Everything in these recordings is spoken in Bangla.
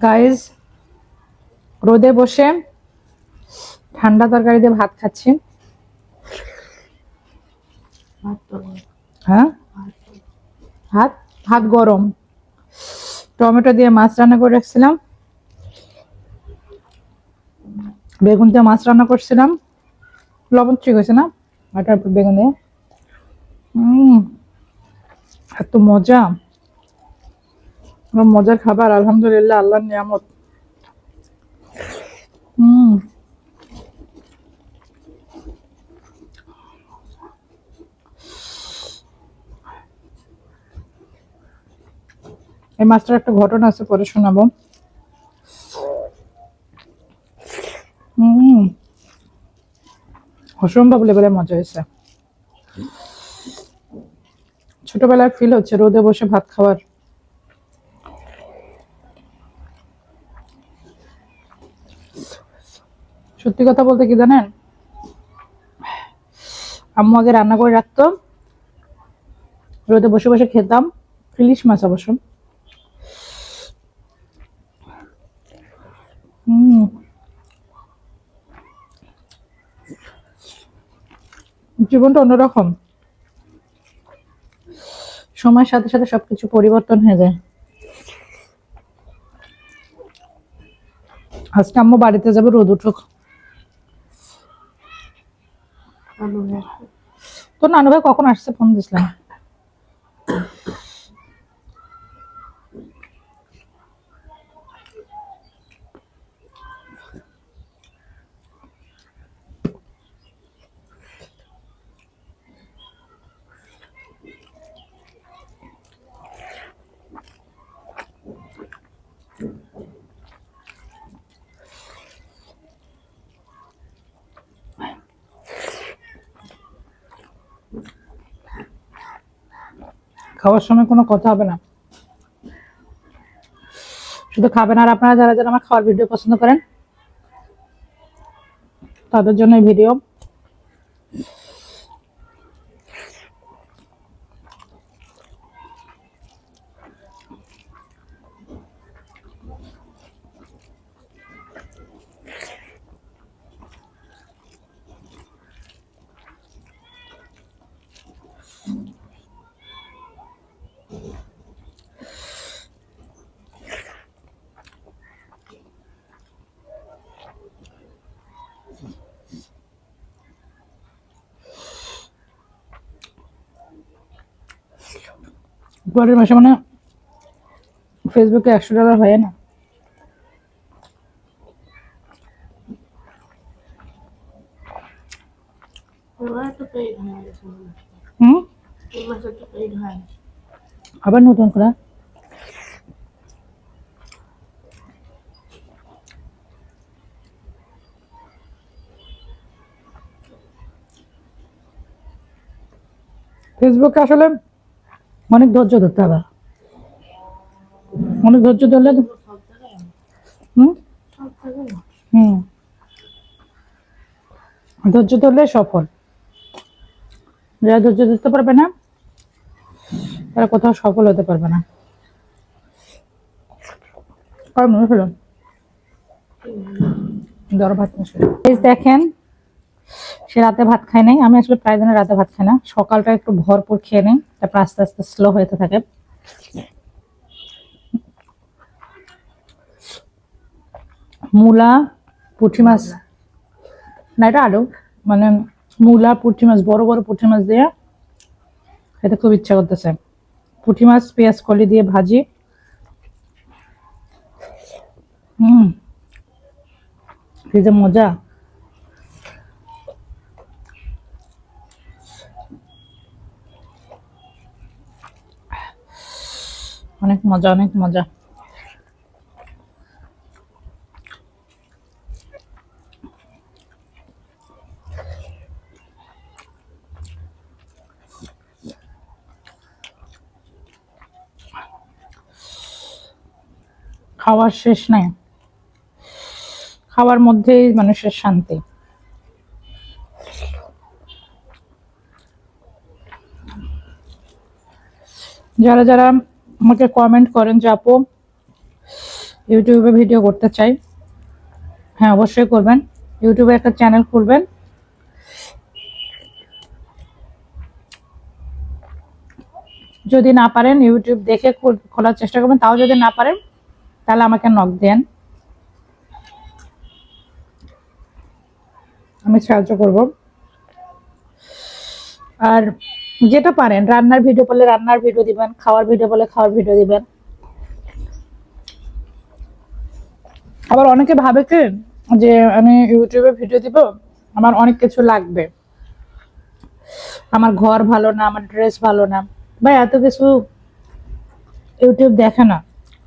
গাইজ রোদে বসে ঠান্ডা তরকারি দিয়ে ভাত খাচ্ছি। ভাত তো হ্যাঁ? গরম। টমেটো দিয়ে মাছ রান্না করে রাখছিলাম। বেগুন দিয়ে মাছ রান্না করছিলাম। লবণ ঠিক হয়েছে না? বেগুন দিয়ে। এত মজা। মজার খাবার, আলহামদুলিল্লাহ, আল্লাহর নিয়ামত। হুম। এই মাছটার একটা ঘটনা আছে, পরে শোনাবো। হুম। অসম্ভব লেভেলের মজা হয়েছে। ছোটবেলায় ফিল হচ্ছে, রোদে বসে ভাত খাওয়ার সত্যি কথা বলতে কি জানেন? আম্মু আগে রান্না করে রাখতো। রোদে বসে বসে খেতাম। ইলিশ মাছ অবশ্য। জীবনটা অন্যরকম। সময়ের সাথে সাথে সবকিছু পরিবর্তন হয়ে যায়। আজকে আম্মু বাড়িতে যাবে, রোদ উঠুক আলু তো নানু ভাই কখন আসছে? ফোন দিছিলাম খাওয়ার সময় কোনো কথা হবে না। শুধু খাবেন আর আপনারা যারা যারা আমার খাওয়ার ভিডিও পছন্দ করেন, তাদের জন্য ভিডিও। পরের মাসে মানে ফেসবুকে একশো ডলার হয় না। আবার নতুন করে ফেসবুকে আসলে অনেক ধৈর্য ধরতে হবে। অনেক ধৈর্য ধরলে হুম? ধৈর্য ধরলে সফল। যারা ধৈর্য ধরতে পারবে না, তারা কোথাও সফল হতে পারবে না। এই দেখেন। সে রাতে ভাত খায় নাই। আমি আসলে প্রায় দিনে রাতে ভাত খাই না। সকালটা একটু ভরপুর খেয়ে নেই। তারপর আস্তে আস্তে স্লো হতে থাকে। মূলা পুঁটি মাছ না এটা আলু। মানে মূলা পুঁটি মাছ বড় বড় পুঁটি মাছ দিয়ে খেতে খুব ইচ্ছা করতেছে। পুঁটি মাছ পেঁয়াজ কলি দিয়ে ভাজি। হুম কি যে মজা। অনেক মজা অনেক মজা। খাওয়ার শেষ নাই। খাওয়ার মধ্যেই মানুষের শান্তি। যারা যারা আমাকে কমেন্ট করেন যে আপু, ইউটিউবে ভিডিও করতে চাই। হ্যাঁ অবশ্যই করবেন। ইউটিউবে একটা চ্যানেল খুলবেন। যদি না পারেন ইউটিউব দেখে খুল- খোলার চেষ্টা করবেন। তাও যদি না পারেন, তাহলে আমাকে নক দেন। আমি সাহায্য করব। আর যেটা পারেন, রান্নার ভিডিও পেলে রান্নার ভিডিও দিবেন, খাওয়ার ভিডিও পেলে খাওয়ার ভিডিও দিবেন। আবার অনেকে ভাবে কি যে আমি ইউটিউবে ভিডিও দিব, আমার অনেক কিছু লাগবে। আমার ঘর ভালো না, আমার ড্রেস ভালো না। ভাই এত কিছু ইউটিউব দেখে না,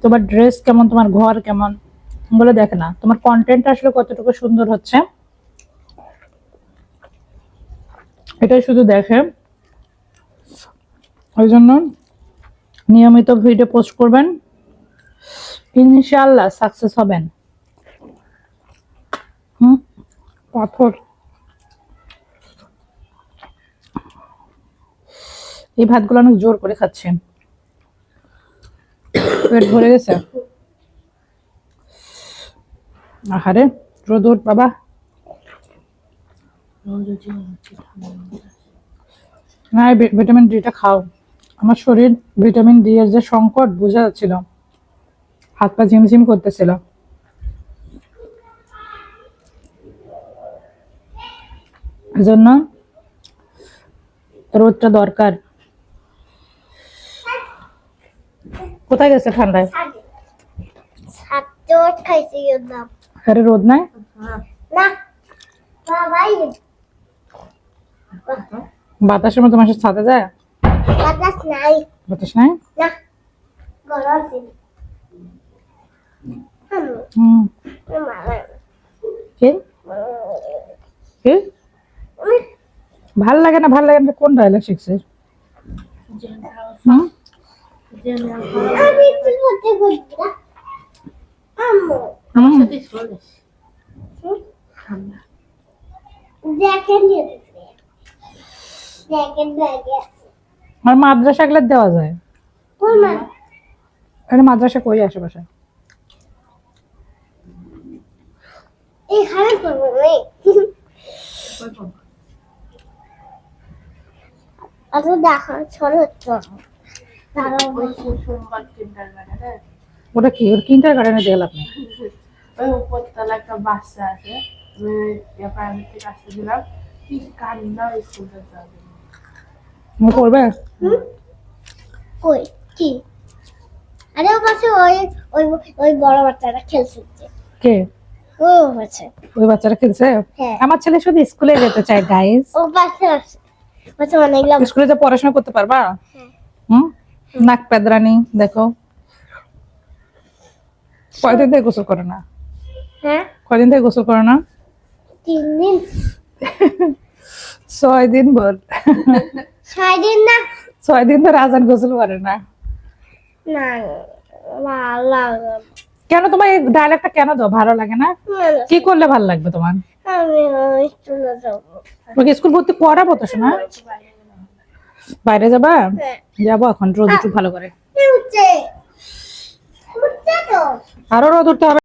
তোমার ড্রেস কেমন, তোমার ঘর কেমন বলে দেখে না। তোমার কন্টেন্ট আসলে কতটুকু সুন্দর হচ্ছে, এটাই শুধু দেখে। ওই জন্য নিয়মিত ভিডিও পোস্ট করবেন। ইনশাল্লাহ সাকসেস হবেন। হুম? পাথর। এই ভাতগুলো অনেক জোর করে খাচ্ছে। পেট ভরে গেছে। আহারে, রোদ বাবা। না ভিটামিন ডিটা খাও। আমার শরীর ভিটামিন ডি এর যে সংকট বোঝা যাচ্ছিল। হাত পা ঝিমঝিম করতেছিল। এজন্য রোদটা দরকার। কোথায় গেছে ঠান্ডায়? আরে রোদ নাই? বাতাসের মতো মানুষের ছাদে যায়? বাতাস নাই। বাতাস নাই? না গরম হুম। কি? কি? ভালো লাগে না ভালো লাগে না কোন ডায়লগ ঠান্ডা জ্যাকেট নিয়ে জ্যাকেট ব্যাগে আর মাদ্রাসা গেলে দেওয়া যায়। কোন মাদ্রাসা কই আশেপাশে? এখানে করব আচ্ছা দেখো ছোট ওটা কি? ওর কিন্টার গার্ডেনে দেখল আপনি ওই উপরতলা একটা বাচ্চা আছে। আমি প্রাইভেট থেকে আসতেছিলাম কি কান্না স্কুলটা যাবে। করবে? কই? কি? আরে ও পাশে ওই ওই ওই বড় বাচ্চাটা খেলছে। কে? ও আছে ওই বাচ্চারা খেলছে? হ্যাঁ। আমার ছেলে শুধু স্কুলে যেতে চায় গাইস ও পাশে আছে। পাশে অনেকগুলো স্কুলে যে পড়াশোনা করতে পারবা? হ্যাঁ। হুম? নাক পেদরানি দেখো। কয়দিন থেকে গোসল করে না? হ্যাঁ? কয়দিন থেকে গোসল করে না? তিন দিন। ছয় দিন বল। ছয় দিন না? ছয় দিন ধরে আজান গোসল করে না। কেন তোমার এই ডায়লগটা কেন দাও? ভালো লাগে না? কি করলে ভালো লাগবে তোমার? তোমাকে স্কুল ভর্তি করাবো তো শোনা বাইরে যাবা? হ্যাঁ। যাব এখন রোদ একটু ভালো করে। তো। আরও রোদ উঠতে হবে।